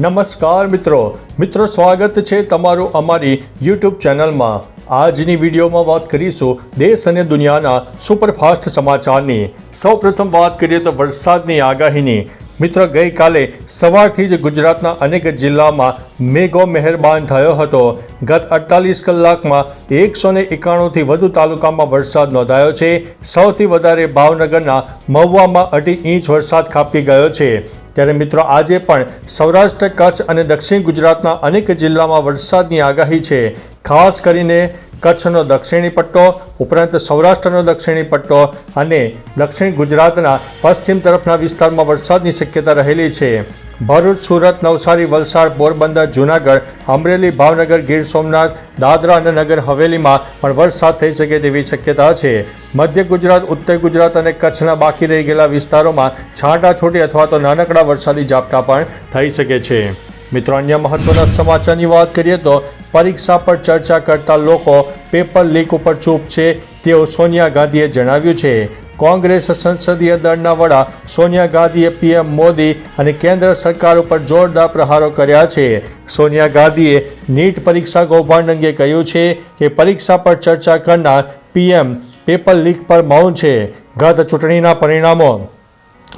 નમસ્કાર મિત્રો. મિત્રો, સ્વાગત છે તમારું અમારી યુટ્યુબ ચેનલમાં. આજની વિડીયોમાં વાત કરીશું દેશ અને દુનિયાના સુપરફાસ્ટ સમાચારની. સૌપ્રથમ વાત કરીએ તો વરસાદની આગાહીની. મિત્રો, ગઈકાલે સવારથી જ ગુજરાતના અનેક જિલ્લામાં મેઘો મહેરબાન થયો હતો. ગત અડતાલીસ કલાકમાં એકસો ને એકાણુંથી વધુ તાલુકામાં વરસાદ નોંધાયો છે. સૌથી વધારે ભાવનગરના મહુવામાં અઢી ઇંચ વરસાદ ખાપી ગયો છે. ત્યારે મિત્રો આજે પણ સૌરાષ્ટ્ર કચ્છ અને દક્ષિણ ગુજરાતના અનેક જિલ્લામાં વરસાદની આગાહી છે. ખાસ કરીને કચ્છનો દક્ષિણી પટ્ટો, ઉપરાંત સૌરાષ્ટ્રનો દક્ષિણી પટ્ટો અને દક્ષિણ ગુજરાતના પશ્ચિમ તરફના વિસ્તારમાં વરસાદની શક્યતા રહેલી છે. ભરૂચ, સુરત, નવસારી, વલસાડ, પોરબંદર, જૂનાગઢ, અમરેલી, ભાવનગર, ગીર સોમનાથ, દાદરા અને નગર હવેલીમાં પણ વરસાદ થઈ શકે તેવી શક્યતા છે. મધ્ય ગુજરાત, ઉત્તર ગુજરાત અને કચ્છના બાકી રહી ગયેલા વિસ્તારોમાં છાંટાછૂટી અથવા તો નાનકડા વરસાદી ઝાપટા પણ થઈ શકે છે. મિત્રો, અન્ય મહત્વના સમાચારની વાત કરીએ તો પરીક્ષા પર ચર્ચા કરતા લોકો પેપર લીક ઉપર ચૂપ છે તેવું સોનિયા ગાંધીએ જણાવ્યું છે. કોંગ્રેસ સંસદીય દળના વડા સોનિયા ગાંધીએ પીએમ મોદી અને કેન્દ્ર સરકાર ઉપર જોરદાર પ્રહારો કર્યા છે. સોનિયા ગાંધીએ નીટ પરીક્ષા કૌભાંડ અંગે કહ્યું છે કે પરીક્ષા પર ચર્ચા કરનાર પીએમ પેપર લીક પર મૌન છે. ગત ચૂંટણીના પરિણામો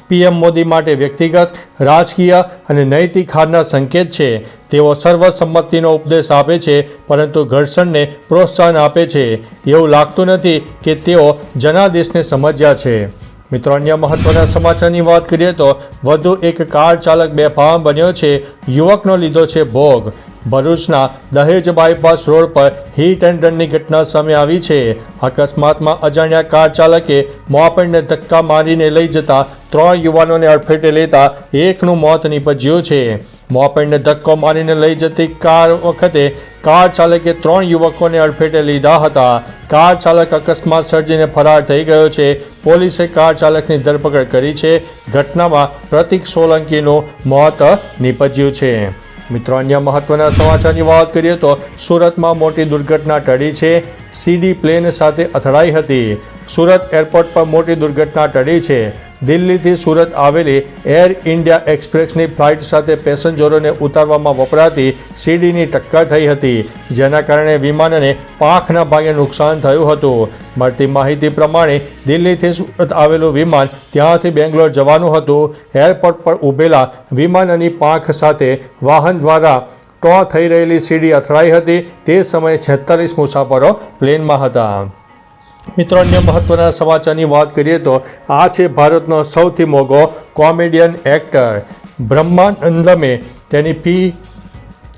પીએમ મોદી માટે વ્યક્તિગત, રાજકીય અને નૈતિક હારના સંકેત છે. તેઓ સર્વસંમતિનો ઉપદેશ આપે છે, પરંતુ ઘર્ષણને પ્રોત્સાહન આપે છે. એવું લાગતું નથી કે તેઓ જનાદેશને સમજ્યા છે. મિત્રો, અન્ય મહત્વના સમાચારની વાત કરીએ તો વધુ એક કાર ચાલક બેફામ બન્યો છે, યુવકનો લીધો છે ભોગ. ભરૂચના દહેજ બાયપાસ રોડ પર હીટ એન્ડ રનની ઘટના સામે આવી છે. અકસ્માતમાં અજાણ્યા કાર ચાલકે મોપેડને ધક્કા મારીને લઈ જતા ત્રણ યુવાનોને અડફેટે લેતા એકનું મોત નીપજ્યું છે. મોપેડને ધક્કો મારીને લઈ જતી કાર વખતે કાર ચાલકે ત્રણ યુવકોને અડફેટે લીધા હતા. કાર ચાલક અકસ્માત સર્જીને ફરાર થઈ ગયો છે. પોલીસે કાર ચાલકની ધરપકડ કરી છે. ઘટનામાં પ્રતિક સોલંકીનું મોત નીપજ્યું છે. મિત્રો, અન્ય મહત્વના સમાચારની વાત કરીએ તો સુરતમાં મોટી દુર્ઘટના ટળી છે. સીડી પ્લેન સાથે અથડાઈ હતી. સુરત એરપોર્ટ પર મોટી દુર્ઘટના ટળી છે. દિલ્હીથી સુરત આવેલી એર ઇન્ડિયા એક્સપ્રેસની ફ્લાઇટ સાથે પેસેન્જરોને ઉતારવામાં વપરાતી સીડીની ટક્કર થઈ હતી, જેના કારણે વિમાનને પાંખના ભાગે નુકસાન થયું હતું. મળતી માહિતી પ્રમાણે દિલ્હીથી સુરત આવેલું વિમાન ત્યાંથી બેંગ્લોર જવાનું હતું. એરપોર્ટ પર ઊભેલા વિમાનની પાંખ સાથે વાહન દ્વારા ટો થઈ રહેલી સીડી અથડાઈ હતી. તે સમયે છેતાલીસ મુસાફરો પ્લેનમાં હતા. મિત્રો, અન્ય મહત્વના સમાચારની વાત કરીએ તો આ છે ભારતનો સૌથી મોંઘો કોમેડિયન એક્ટર. બ્રહ્માનંદમે તેની ફી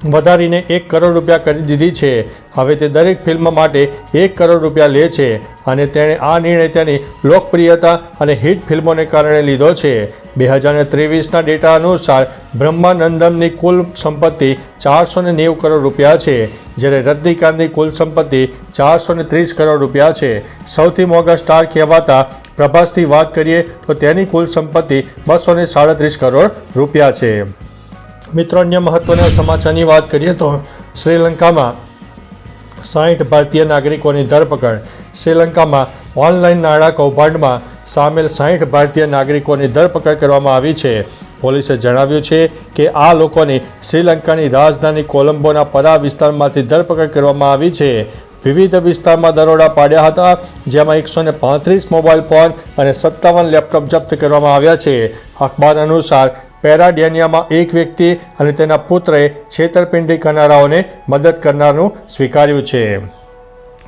વધારીને એક કરોડ રૂપિયા કરી દીધી છે. હવે તે દરેક ફિલ્મ માટે એક કરોડ રૂપિયા લે છે અને તેણે આ નિર્ણય તેની લોકપ્રિયતા અને હિટ ફિલ્મોને કારણે લીધો છે. બે હજાર ત્રેવીસના ડેટા અનુસાર બ્રહ્માનંદમની કુલ સંપત્તિ ચારસો ને નેવું કરોડ રૂપિયા છે, જ્યારે રજનીકાંતની કુલ સંપત્તિ ચારસો ને ત્રીસ કરોડ રૂપિયા છે. સૌથી મોંઘા સ્ટાર કહેવાતા પ્રભાસથી વાત કરીએ તો તેની કુલ સંપત્તિ બસો ને સાડત્રીસ કરોડ રૂપિયા છે. મિત્રો, અન્ય મહત્વના સમાચારની વાત કરીએ તો શ્રીલંકામાં સાઠ ભારતીય નાગરિકોની ધરપકડ. શ્રીલંકામાં ઓનલાઈન નાણાં કૌભાંડમાં સામેલ સાઠ ભારતીય નાગરિકોની ધરપકડ કરવામાં આવી છે. પોલીસે જણાવ્યું છે કે આ લોકોની શ્રીલંકાની રાજધાની કોલંબોના પરા વિસ્તારમાંથી ધરપકડ કરવામાં આવી છે. વિવિધ વિસ્તારમાં દરોડા પાડ્યા હતા, જેમાં એકસો ને પાંત્રીસ મોબાઈલ ફોન અને સત્તાવન લેપટોપ જપ્ત કરવામાં આવ્યા છે. અખબાર અનુસાર, પેરાડેનિયામાં એક વ્યક્તિ અને તેના પુત્રએ છેતરપિંડી કરનારાઓને મદદ કરનારનું સ્વીકાર્યું છે.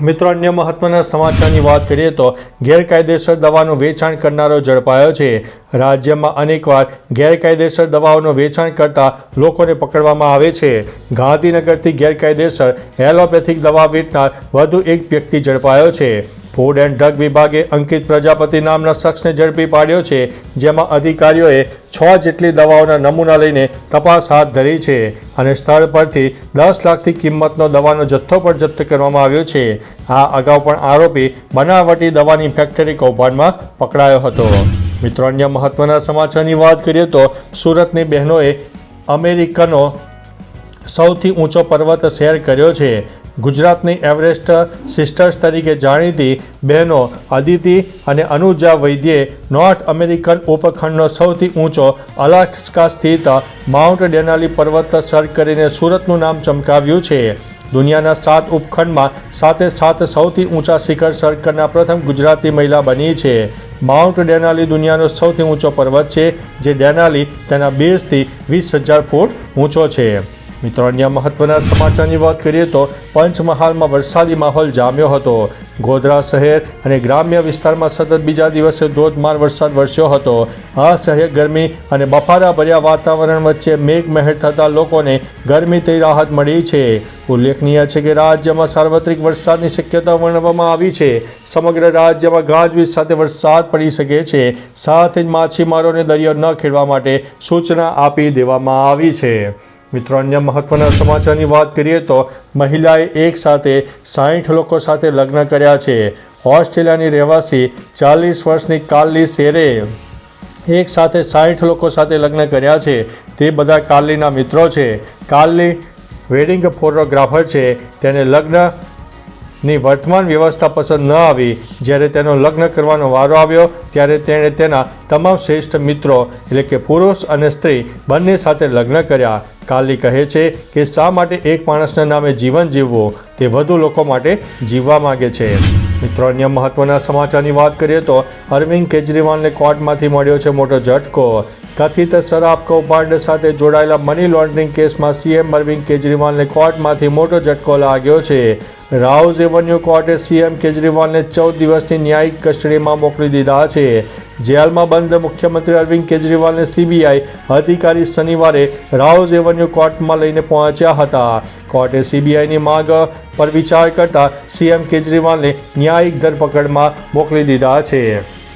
મિત્રો, અન્ય મહત્વના સમાચારની વાત કરીએ તો ગેરકાયદેસર દવાનું વેચાણ કરનારો ઝડપાયો છે. રાજ્યમાં અનેકવાર ગેરકાયદેસર દવાઓનું વેચાણ કરતા લોકોને પકડવામાં આવે છે. ગાંધીનગરથી ગેરકાયદેસર એલોપેથિક દવા વેચનાર વધુ એક વ્યક્તિ ઝડપાયો છે. ફૂડ એન્ડ ડ્રગ વિભાગે અંકિત પ્રજાપતિ નામના શખ્સને ઝડપી પાડ્યો છે, જેમાં અધિકારીઓએ છ જેટલી દવાઓના નમૂના લઈને તપાસ હાથ ધરી છે અને સ્થળ પરથી દસ લાખથી કિંમતનો દવાનો જથ્થો પણ જપ્ત કરવામાં આવ્યો છે. આ અગાઉ પણ આરોપી બનાવટી દવાની ફેક્ટરી કૌભાંડમાં પકડાયો હતો. મિત્રો, અન્ય મહત્વના સમાચારની વાત કરીએ તો સુરતની બહેનોએ અમેરિકનો સૌથી ઊંચો પર્વત શેર કર્યો છે. ગુજરાતની એવરેસ્ટ સિસ્ટર્સ તરીકે જાણીતી બહેનો અદિતિ અને અનુજા વૈદ્યે નોર્થ અમેરિકન ઉપખંડનો સૌથી ઊંચો અલાસ્કા સ્થિત માઉન્ટ ડેનાલી પર્વત સર કરીને સુરતનું નામ ચમકાવ્યું છે. દુનિયાના સાત ઉપખંડમાં સાતે સાત સૌથી ઊંચા શિખર સર કરનાર પ્રથમ ગુજરાતી મહિલા બની છે. માઉન્ટ ડેનાલી દુનિયાનો સૌથી ઊંચો પર્વત છે, જે ડેનાલી તેના બેઝથી વીસ હજાર ફૂટ ઊંચો છે. મિત્રો, અન્ય મહત્વના સમાચારની વાત કરીએ તો પંચમહાલમાં વરસાદી માહોલ જામ્યો હતો. ગોધરા શહેર અને ગ્રામ્ય વિસ્તારમાં સતત બીજા દિવસે ધોધમાર વરસાદ વરસ્યો હતો. અસહ્ય ગરમી અને બફારા ભર્યા વાતાવરણ વચ્ચે મેઘમહેર થતાં લોકોને ગરમીથી રાહત મળી છે. ઉલ્લેખનીય છે કે રાજ્યમાં સાર્વત્રિક વરસાદની શક્યતા વર્ણવવામાં આવી છે. સમગ્ર રાજ્યમાં ગાજવીજ સાથે વરસાદ પડી શકે છે. સાથે જ માછીમારોને દરિયો ન ખેડવા માટે સૂચના આપી દેવામાં આવી છે. મિત્રો, અન્ય મહત્વના સમાચારની વાત કરીએ તો મહિલાએ એક સાથે સાહીઠ લોકો સાથે લગ્ન કર્યા છે. ઓસ્ટ્રેલિયાની રહેવાસી ચાલીસ વર્ષની કાર્લી શેરે એક સાથે સાહીઠ લોકો સાથે લગ્ન કર્યા છે. તે બધા કાર્લીના મિત્રો છે. કાર્લી વેડિંગ ફોટોગ્રાફર છે. તેને લગ્નની વર્તમાન વ્યવસ્થા પસંદ ન આવી. જ્યારે તેનો લગ્ન કરવાનો વારો આવ્યો, ત્યારે તેણે તેના તમામ શ્રેષ્ઠ મિત્રો એટલે કે પુરુષ અને સ્ત્રી બંને સાથે લગ્ન કર્યા. કાલી કહે છે કે શા માટે એક માણસના નામે જીવન જીવવું તે વધુ લોકો માટે જીવવા માગે છે? મિત્રો, અન્ય મહત્વના સમાચારની વાત કરીએ તો અરવિંદ કેજરીવાલને કોર્ટમાંથી મળ્યો છે મોટો ઝટકો. કથિત શરાબ કૌભાંડ સાથે જોડાયેલા મની લોન્ડરિંગ કેસમાં સીએમ અરવિંદ કેજરીવાલને કોર્ટમાંથી મોટો ઝટકો લાગ્યો છે. રાઉઝ એવન્યુ કોર્ટે સીએમ કેજરીવાલને ચૌદ દિવસની ન્યાયિક કસ્ટડીમાં મોકલી દીધા છે. જેલમાં બંધ મુખ્યમંત્રી અરવિંદ કેજરીવાલને સીબીઆઈ અધિકારી શનિવારે રાઉઝ એવન્યુ કોર્ટમાં લઈને પહોંચ્યા હતા. કોર્ટે સીબીઆઈની માંગ પર વિચાર કરતા સીએમ કેજરીવાલને ન્યાયિક ધરપકડમાં મોકલી દીધા છે.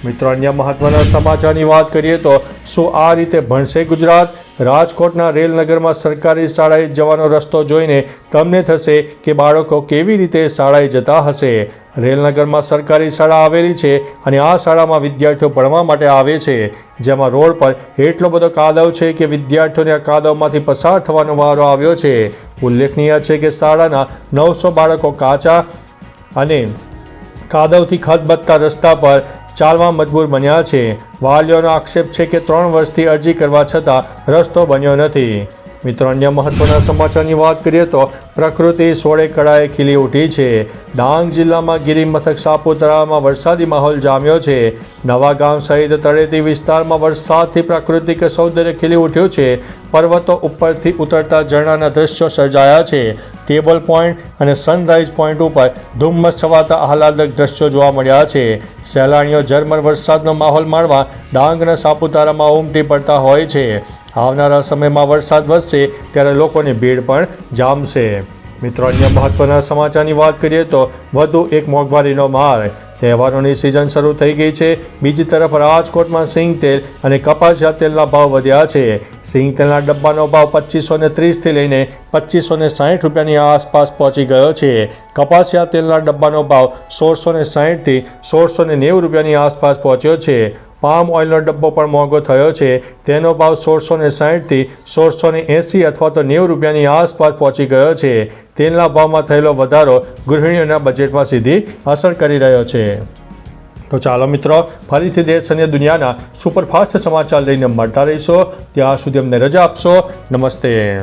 મિત્રો, અન્ય મહત્વના સમાચારની વાત કરીએ તો શું આ રીતે ભણશે ગુજરાત? રાજકોટના રેલનગરમાં સરકારી શાળાએ જવાનો રસ્તો જોઈને તમને થશે કે બાળકો કેવી રીતે શાળાએ જતા હશે? રેલનગરમાં સરકારી શાળા આવેલી છે અને આ શાળામાં વિદ્યાર્થીઓ ભણવા માટે આવે છે. જેમાં રોડ પર એટલો બધો કાદવ છે કે વિદ્યાર્થીઓને આ કાદવમાંથી પસાર થવાનો વારો આવ્યો છે. ઉલ્લેખનીય છે કે શાળાના નવસો બાળકો કાચા અને કાદવથી ખતબત્તા રસ્તા પર ચાલવા મજબૂર બન્યા છે. વાલીઓનો આક્ષેપ છે કે ત્રણ વર્ષથી અરજી કરવા છતાં રસ્તો બન્યો નથી. મિત્રો, અન્ય મહત્વના સમાચારની વાત કરીએ તો પ્રકૃતિ સોળે કળાએ ખીલી ઉઠી છે. ડાંગ જિલ્લામાં ગિરી મથક સાપુતારામાં વરસાદી માહોલ જામ્યો છે. નવા ગામ સહિત તળેટી વિસ્તારમાં વરસાદથી પ્રાકૃતિક સૌંદર્ય ખીલી ઉઠ્યું છે. પર્વતો ઉપરથી ઉતરતા ઝરણાના દ્રશ્યો સર્જાયા છે. ટેબલ પોઈન્ટ અને સનરાઈઝ પોઈન્ટ ઉપર ધુમ્મસ છવાતા આહલાદક દ્રશ્યો જોવા મળ્યા છે. સહેલાણીઓ ઝરમર વરસાદનો માહોલ માણવા ડાંગના સાપુતારામાં ઉમટી પડતા હોય છે. આવનારા સમયમાં વરસાદ વધશે ત્યારે લોકોની ભીડ પણ જામશે. મિત્રો, અન્ય મહત્વના સમાચારની વાત કરીએ તો વધુ એક મોંઘવારીનો માર. તહેવારોની સિઝન શરૂ થઈ ગઈ છે. બીજી તરફ રાજકોટમાં સિંગ તેલ અને કપાસિયા તેલના ભાવ વધ્યા છે. સિંગ તેલના ડબ્બાનો ભાવ પચીસો ને ત્રીસથી લઈને પચીસો ને સાહીઠ રૂપિયાની આસપાસ પહોંચી ગયો છે. કપાસિયા તેલના ડબ્બાનો ભાવ સોળસો ને સાહીઠથી સોળસો ને નેવું રૂપિયાની આસપાસ પહોંચ્યો છે. પામ ઓઇલનો ડબ્બો પણ મોંઘો થયો છે. તેનો ભાવ સોળસો ને સાહીઠથી સોળસો ને એંસી અથવા તો નેવું રૂપિયાની આસપાસ પહોંચી ગયો છે. તેલના ભાવમાં થયેલો વધારો ગૃહિણીઓના બજેટમાં સીધી અસર કરી રહ્યો છે. તો ચાલો મિત્રો, ફરીથી દેશ અને દુનિયાના સુપરફાસ્ટ સમાચાર લઈને મળતા રહીશો. ત્યાં સુધી અમને રજા આપશો. નમસ્તે.